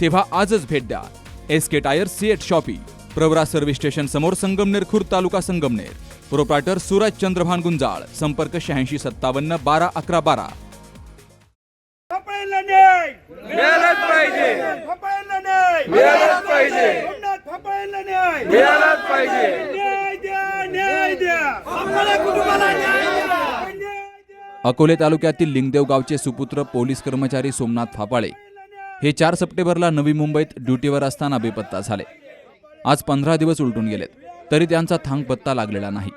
तेव्हा आजच भेट द्या. S K tyre CEAT shoppe. Pravara service station समोर संगमनेर खुर्द तालुका संगमनेर. प्रोप्रायटर सूरज चंद्रभान गुंजाळ संपर्क शहाऐंशी सत्तावन्न बारा अकरा बारा. अकोले तालुक्यातील लिंगदेव गावचे सुपुत्र पोलीस कर्मचारी सोमनाथ फापाळे हे चार सप्टेंबरला नवी मुंबईत ड्युटीवर असताना बेपत्ता झाले. आज पंधरा दिवस उलटून गेलेत. तरी त्यांचा थांग पत्ता लागलेला नाही.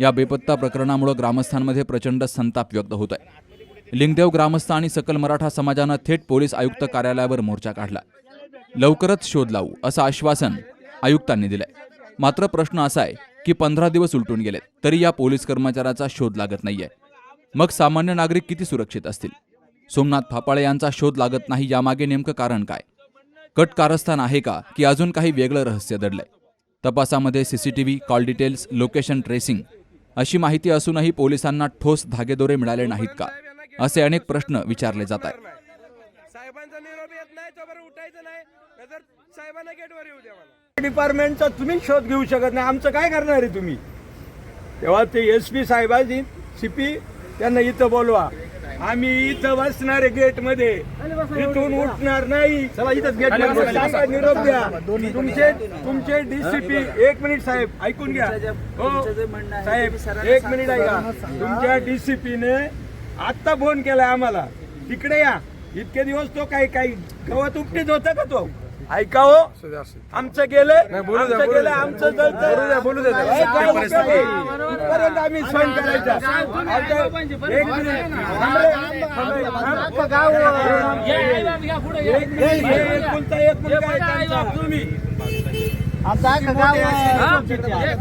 या बेपत्ता प्रकरणामुळे ग्रामस्थांमध्ये प्रचंड संताप व्यक्त होत आहे लिंगदेव ग्रामस्थ आणि सकल मराठा समाजानं थेट पोलीस आयुक्त कार्यालयावर मोर्चा काढला. लवकरच शोध लावू असं आश्वासन आयुक्तांनी दिलंय. मात्र प्रश्न असा आहे की पंधरा दिवस उलटून गेलेत तरी या पोलीस कर्मचाऱ्याचा शोध लागत नाहीये. मग सामान्य नागरिक किती सुरक्षित असतील? सोमनाथ फापाळे यांचा शोध लागत नाही यामागे नेमकं कारण काय? कट कारस्थान आहे का की अजून काही वेगळं रहस्य दडलंय? तपासामध्ये CCTV call details location tracing अशी माहिती असूनही पोलिसांना ठोस धागेदोरे मिळाले नाहीत का? असे अनेक प्रश्न विचारले जात आहेत. साहेबांचा निरोप येत नाही तोवर उठायचं नाही. नाहीतर साहेबांना गेटवर येऊ द्या मला. डिपार्टमेंटचा तुम्ही शोध घेऊ शकत नाही. आमचं काय करणार आहे तुम्ही? तेव्हा ते एस पी साहेबांनी सीपी त्यांना इथं बोलवा. आम्ही इथं बसणार आहे गेटमध्ये. इथून उठणार नाही. निरोप द्या. तुमचे तुमचे डीसीपी एक मिनिट साहेब ऐकून घ्या. हो साहेब एक मिनिट ऐका. तुमच्या डीसीपीने आत्ता फोन केलाय आम्हाला. तिकडे या. इतके दिवस तो काही काही गवत उपटीत होता का तो? ऐका हो. आमचं गेलं आमचं गेलं आमचं? इथपर्यंत आम्ही सहन करायचा. हे. तुम्ही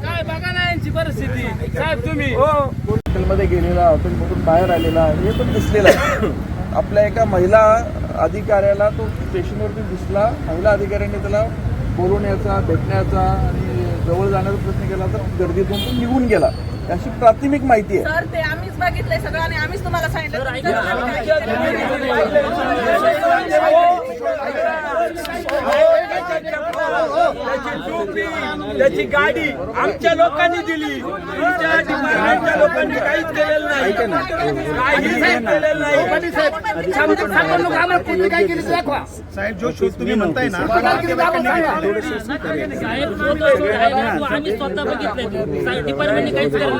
काय बघा ना यांची परिस्थिती. साहेब तुम्ही. हो. हॉटेलमध्ये गेलेला हॉटेलमधून बाहेर आलेला हे पण दिसलेला आहे. आपल्या एका महिला अधिकाऱ्याला तो स्टेशनवरती दिसला. महिला अधिकाऱ्याने त्याला बोलवण्याचा भेटण्याचा आणि जवळ जाण्याचा प्रयत्न केला तर गर्दीतून तो निघून गेला. अशी प्राथमिक माहिती आहे. सर ते आम्हीच बघितलंय सगळं आणि आम्हीच तुम्हाला सांगितलं. त्याची टोपी त्याची गाडी आमच्या लोकांनी दिली तुमच्या डिपार्टमेंटच्या लोकांनी काहीच केलेलं नाही काहीच केलेलं नाही साहेब आम्ही स्वतः बघितलंय साहेब डिपार्टमेंटने काहीच केलं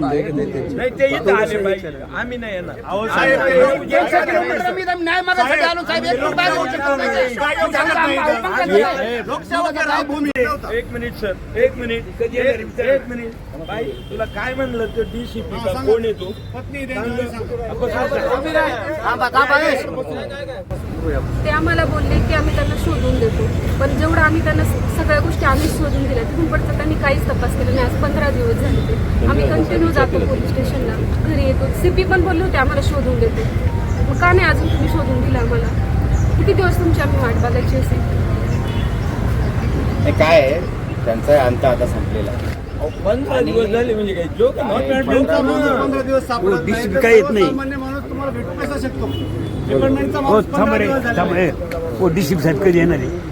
नाही नाही ते इथं आले पाहिजे आम्ही नाही येणार एक मिनिट सर एक मिनिट एक मिनिट बाई तुला काय म्हणलं तर डीसीपी कोण येतो ते आम्हाला बोलले की आम्ही त्यांना शोधून देतो. पण जेवढं आम्ही त्यांना सगळ्या गोष्टी आम्ही शोधून दिल्या. तिथून पडतं त्यांनी काहीच तपास केला नाही. आज पंधरा दिवस झाले ते. आम्ही कंटिन्यू जातो पोलीस स्टेशनला. घरी येतो. सीपी पण बोलले होते आम्हाला शोधून देतो. मग का नाही अजून तुम्ही शोधून दिलं आम्हाला? किती दिवस तुमची आम्ही वाट बघायची असेल? हे काय आहे? त्यांचा अंत आता संपलेला. आहे पंधरा दिवस झाले म्हणजे काय पंधरा दिवस काय येत नाही. तुम्हाला भेटू कसा शकतो. हो थांब रे थांब रे. हो साहेब कधी येणार आहे?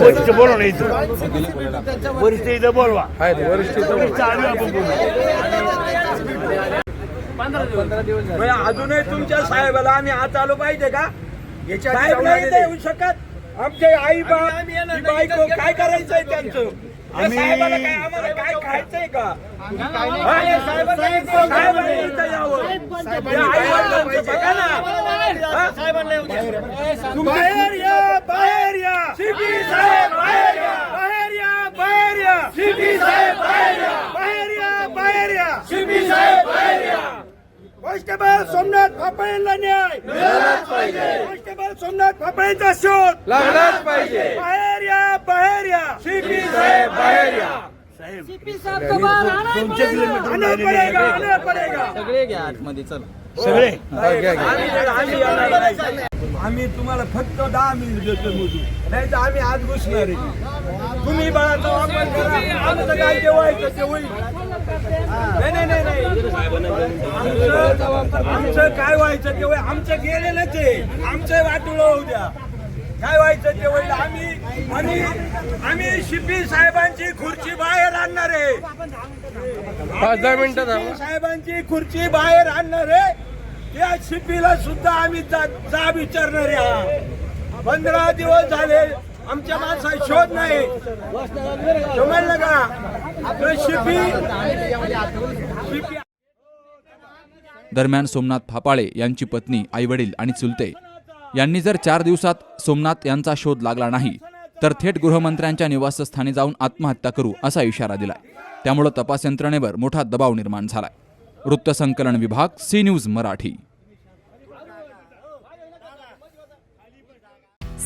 वरिष्ठ बोलवा ना इथं. वरिष्ठ इथं बोलवा. वरिष्ठ बोलू. म्हणजे अजूनही तुमच्या साहेबाला आम्ही आत आलो पाहिजे का? साहेब नाही येऊ शकत. आमचे आई बाप ही बायको काय करायचंय त्यांचं? या साहेबाला काय आम्हाला काय खायचंय का? हा, या साहेबाला साहेबाला इथं यावं. या आई-वडिलांचं बघा ना. हा? बाहेर या. बाहेर या सीपी साहेब बाहेर या बाहेर या बाहेर या सीपी साहेब बाहेर या बाहेर या बाहेर या सीपी साहेब बाहेर या कॉन्स्टेबल सोमनाथ फापळेंना न्याय. कॉन्स्टेबल सोमनाथ फापळेंचा शोध. लागलाच पाहिजे. बाहेर या बाहेर या. सीपी साहेब बाहेर या. आना पडेगा आना पडेगा सगळे आम्ही तुम्हाला फक्त दहा मिनिट देतो मोजून नाही तर आम्ही आज घुसणार आहे. तुम्ही बाळाचा वापर करा. आमचं काय जे व्हायचं ते होईल. नाही नाही नाही आमचं काय व्हायचं ते होईल आमचं गेलेलंच आहे. आमचं वाटुळं होऊ द्या. काय व्हायचं ते होईल आम्ही आणि आम्ही शिपी साहेबांची खुर्ची बाहेर आणणार आहे. पाच दहा मिनिटं थांबा. साहेबांची खुर्ची बाहेर आणणार आहे. त्या शिपीला सुद्धा आम्ही जा जा विचारणार आहे हा. पंधरा दिवस झाले आमच्या माणसाला शोध नाही. का? शिपी शिपी दरम्यान सोमनाथ फापाळे यांची पत्नी आईवडील आणि चुलते. यांनी जर चार दिवसात सोमनाथ यांचा शोध लागला नाही तर थेट गृहमंत्र्यांच्या निवासस्थानी जाऊन आत्महत्या करू असा इशारा दिलाय. त्यामुळं तपास यंत्रणेवर मोठा दबाव निर्माण झालाय. वृत्तसंकलन विभाग सी न्यूज मराठी.